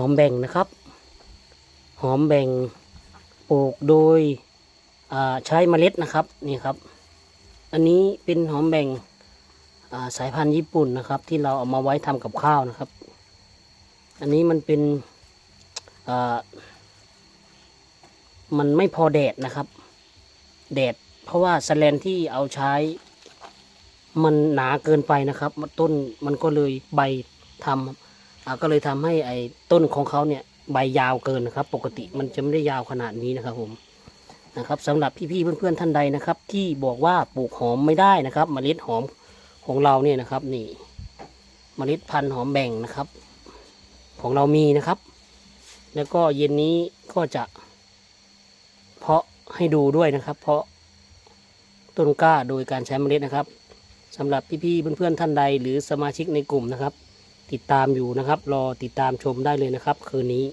หอมแบ่งนะครับ หอมแบ่งปลูกโดยใช้เมล็ดนะครับนี่ครับ อันนี้เป็นหอมแบ่งาสายพันธุ์ญี่ปุ่นนะครับ ที่เราเอามาไว้ทำกับข้าวนะครับ อันนี้มันเป็นมันไม่พอแดดนะครับ แดดเพราะว่าสแลนที่เอาใช้มันหนาเกินไปนะครับต้นมันก็เลยใบทำอ่า ก็เลยทำให้ไอ้ต้นของเขาเนี่ยใบยาวเกินนะครับ ปกติมันจะไม่ได้ยาวขนาดนี้นะครับผมนะครับสำหรับพี่ๆเพื่อนๆท่านใดนะครับ ที่บอกว่าปลูกหอมไม่ได้นะครับ เมล็ดหอมของเราเนี่ยนะครับ นี่ เมล็ดพันธุ์หอมแบ่งนะครับ ของเรามีนะครับ แล้วก็เย็นนี้ก็จะ เพาะให้ดูด้วยนะครับ เพาะต้นกล้าโดยการใช้เมล็ดนะครับสำหรับพี่ๆเพื่อนๆท่านใด หรือสมาชิกในกลุ่มนะครับ ติดตามอยู่นะครับ รอติดตามชมได้เลยนะครับ คืนนี้